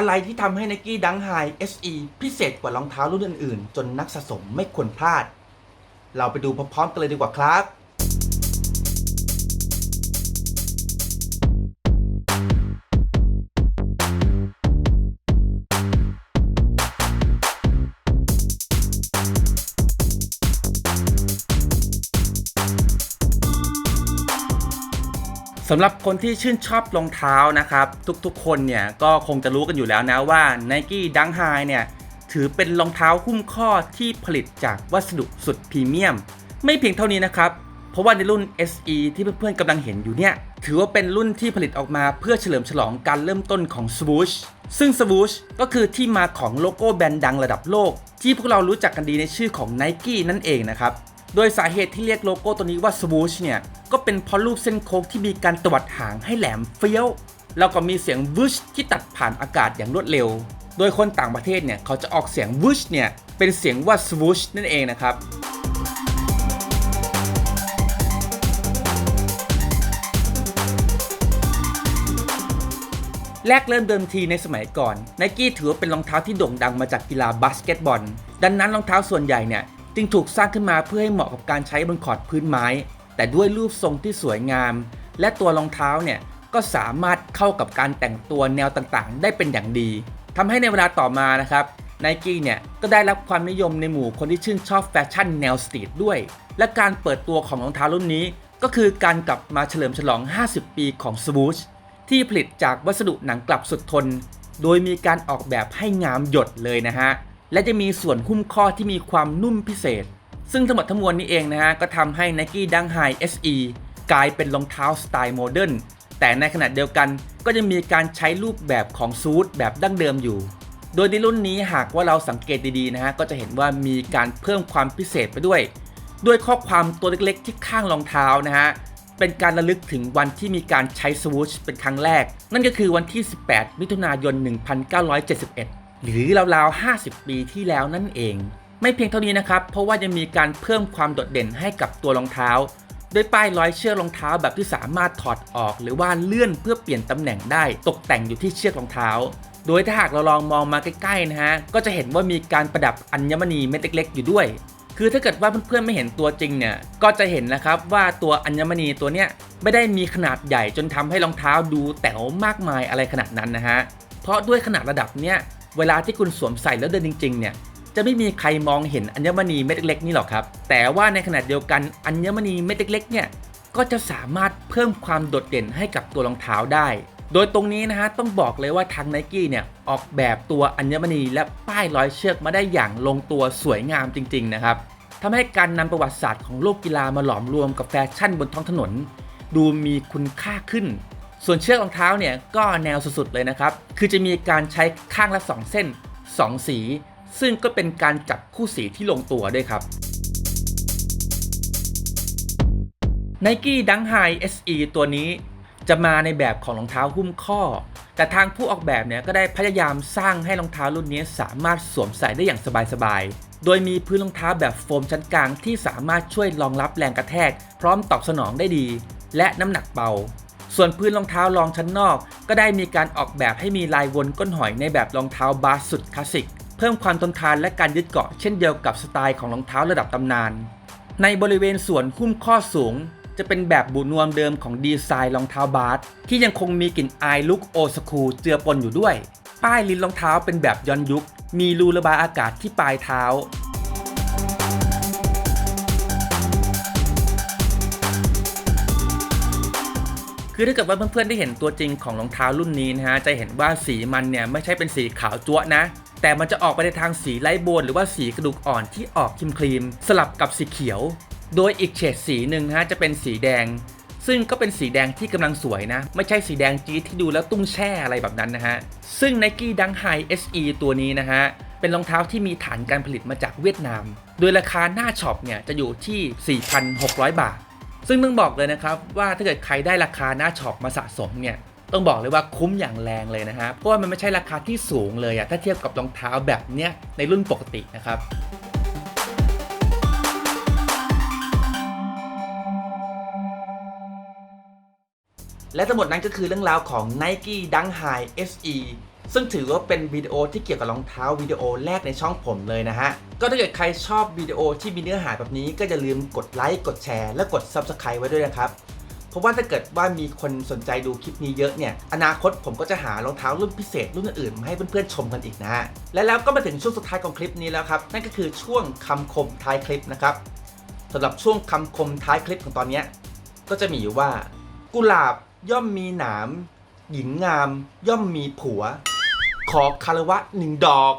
อะไรที่ทำให้ Nike Dunk High SE พิเศษกว่ารองเท้ารุ่นอื่นๆ จนนักสะสมไม่ควรพลาด เราไปดูพร้อมๆกันเลยดีกว่าครับ สำหรับคนที่ชื่นชอบรองเท้านะครับ ทุกๆ คนเนี่ยก็คงจะรู้กันอยู่แล้วนะว่า Nike Dunk High เนี่ยถือเป็นรองเท้าหุ้มข้อที่ผลิตจากวัสดุสุดพรีเมียม ไม่เพียงเท่านี้นะครับ เพราะว่าในรุ่น SE ที่เพื่อนๆกำลังเห็นอยู่เนี่ยถือว่าเป็นรุ่นที่ผลิตออกมาเพื่อเฉลิมฉลองการเริ่มต้นของ Swoosh ซึ่ง Swoosh ก็คือที่มาของโลโก้แบรนด์ดังระดับโลก ที่พวกเรารู้จักกันดีในชื่อของ Nike นั่นเองนะครับ โดยสาเหตุที่เรียกโลโก้ตัวนี้ว่า Swoosh เนี่ย ก็เป็นเพราะรูปเส้นโค้งที่มีการตวัดหางให้แหลมเฟี้ยว แล้วก็มีเสียงวึชที่ตัดผ่านอากาศอย่างรวดเร็ว โดยคนต่างประเทศเนี่ย เขาจะออกเสียงวึชเนี่ย เป็นเสียงว่า Swoosh นั่นเองนะครับแรกเริ่มเดิมทีในสมัยก่อนไนกี้ถือว่าเป็นรองเท้าที่โด่งดังมาจากกีฬาบาสเกตบอล ดังนั้นรองเท้าส่วนใหญ่เนี่ย จึงถูกสร้างขึ้นมาเพื่อให้เหมาะกับการใช้บนขอร์ดพื้นไม้ แต่ด้วยรูปทรงที่สวยงาม และตัวรองเท้าเนี่ยก็สามารถเข้ากับการแต่งตัวแนวต่างๆ ได้เป็นอย่างดีทำให้ในเวลาต่อมานะครับไนกี้เนี่ยก็ได้รับความนิยมในหมู่คนที่ชื่นชอบแฟชั่นแนวสตรีทด้วย และการเปิดตัวของรองเท้ารุ่นนี้ ก็คือการกลับมาเฉลิมฉลอง 50 ปีของ Swoosh ที่ผลิตจากวัสดุหนังกลับสุดทน โดยมีการออกแบบให้งามหยดเลยนะฮะ และจะมีส่วนหุ้มข้อที่มีความนุ่มพิเศษ ซึ่งทั้งหมดทั้งมวลนี้เองนะฮะ ก็ทำให้ Nike Dunk High SE กลายเป็นรองเท้าสไตล์โมเดิร์นแต่ในขณะเดียวกันก็จะมีการใช้รูปแบบของซูทแบบดั้งเดิมอยู่ โดยในรุ่นนี้หากว่าเราสังเกตดีๆนะฮะ ก็จะเห็นว่ามีการเพิ่มความพิเศษไปด้วย ด้วยข้อความตัวเล็กๆ ที่ข้างรองเท้านะฮะเป็นการระลึกถึงวันที่มีการใช้สวูชเป็นครั้งแรก นั่นก็คือวันที่ 18 มิถุนายน 1971 หรือราวๆ 50 ปีที่แล้วนั่นเอง ไม่เพียงเท่านี้นะครับ เพราะว่ายังมีการเพิ่มความโดดเด่นให้กับตัวรองเท้า ด้วยป้ายร้อยเชือกรองเท้าแบบที่สามารถถอดออก หรือว่าเลื่อนเพื่อเปลี่ยนตำแหน่งได้ตกแต่งอยู่ที่เชือกรองเท้า โดยถ้าหากเราลองมองมาใกล้ๆนะฮะก็จะเห็นว่ามีการประดับอัญมณีเม็ดเล็กๆอยู่ด้วยคือถ้าเกิดว่าเพื่อนๆไม่เห็นตัวจริงเนี่ยก็จะเห็นนะครับว่าตัวอัญมณีตัวเนี้ยไม่ได้มีขนาดใหญ่จนทำให้รองเท้าดูแต๋วมากมายอะไรขนาดนั้นนะฮะเพราะด้วยขนาดระดับเนี้ย เวลาที่คุณสวมใส่แล้วเดินจริง ๆ เนี่ย จะไม่มีใครมองเห็นอัญมณีเม็ดเล็กๆนี่หรอกครับ แต่ว่าในขณะเดียวกันอัญมณีเม็ดเล็กๆเนี่ยก็จะสามารถเพิ่มความโดดเด่นให้กับตัวรองเท้าได้ โดยตรงนี้นะฮะต้องบอกเลยว่าทางไนกี้เนี่ยออกแบบตัวอัญมณีและป้ายร้อยเชือกมาได้อย่างลงตัวสวยงามจริง ๆ นะครับทำให้การนำประวัติศาสตร์ของโลกกีฬามาหลอมรวมกับแฟชั่นบนท้องถนน ดูมีคุณค่าขึ้น ส่วนเชือกรองเท้าเนี่ยก็แนวสุดๆเลยนะครับ คือจะมีการใช้ข้างละ 2 เส้น 2 สี ซึ่งก็เป็นการจับคู่สีที่ลงตัวด้วยครับ Nike Dunk High SE ตัวนี้จะมาในแบบของรองเท้าหุ้มข้อ แต่ทางผู้ออกแบบเนี่ยก็ได้พยายามสร้างให้รองเท้ารุ่นนี้สามารถสวมใส่ได้อย่างสบายๆ โดยมีพื้นรองเท้าแบบโฟมชั้นกลางที่สามารถช่วยรองรับแรงกระแทก พร้อมตอบสนองได้ดี และน้ำหนักเบา ส่วนพื้นรองเท้ารองชั้นนอก ก็ได้มีการออกแบบให้มีลายวนก้นหอยในแบบรองเท้าบาสสุดคลาสสิก เพิ่มความทนทานและการยึดเกาะเช่นเดียวกับสไตล์ของรองเท้าระดับตำนาน ในบริเวณส่วนหุ้มข้อสูง จะเป็นแบบบูนวมเดิมของดีไซน์รองเท้าบาสที่ยังคงมีกลิ่นอายลุคโอสคูเจือปนอยู่ด้วย ป้ายลิ้นรองเท้าเป็นแบบย้อนยุค มีรูระบายอากาศที่ปลายเท้า คือถ้าเกิดว่าเพื่อนๆได้เห็นตัวจริงของรองเท้ารุ่นนี้นะฮะจะเห็นว่าสีมันเนี่ยไม่ใช่เป็นสีขาวจั๊วนะ แต่มันจะออกไปในทางสีไลท์โบนหรือว่าสีกระดูกอ่อนที่ออกครีมครีมสลับกับสีเขียว โดยอีกเฉดสีหนึ่งนะฮะจะเป็นสีแดง ซึ่งก็เป็นสีแดงที่กำลังสวยนะ ไม่ใช่สีแดงจี๊ดที่ดูแล้วตุ้งแช่อะไรแบบนั้นนะฮะซึ่ง Nike Dunk High SE ตัวนี้นะฮะเป็นรองเท้าที่มีฐานการผลิตมาจากเวียดนาม โดยราคาหน้าช็อปเนี่ยจะอยู่ที่ 4,600 บาท ซึ่งต้องบอกเลยนะครับว่าถ้าเกิดใครได้ราคาหน้าช็อปมาสะสมเนี่ยต้องบอกเลยว่าคุ้มอย่างแรงเลยนะฮะเพราะว่ามันไม่ใช่ราคาที่สูงเลยอะถ้าเทียบกับรองเท้าแบบเนี้ยในรุ่นปกตินะครับและทั้งหมดนั้นก็คือเรื่องราวของ Nike Dunk High SE ซึ่งถือว่าเป็นวิดีโอที่เกี่ยวกับรองเท้าวิดีโอแรกในช่องผมเลยนะฮะ ก็ถ้าเกิดใครชอบวิดีโอที่มีเนื้อหาแบบนี้ก็อย่าลืมกดไลค์กดแชร์และกด Subscribe ไว้ด้วยนะครับเพราะว่าถ้าเกิดว่ามีคนสนใจดูคลิปนี้เยอะเนี่ย อนาคตผมก็จะหารองเท้ารุ่นพิเศษรุ่นอื่นมาให้เพื่อนๆชมกันอีกนะฮะ และแล้วก็มาถึงช่วงสุดท้ายของคลิปนี้แล้วครับ นั่นก็คือช่วงคำคมท้ายคลิปนะครับสำหรับช่วงคำคมท้ายคลิปของตอนนี้ก็จะมีอยู่ว่า กุหลาบย่อมมีหนาม หญิงงาม ย่อมมีผัว ขอคารวะหนึ่งดอก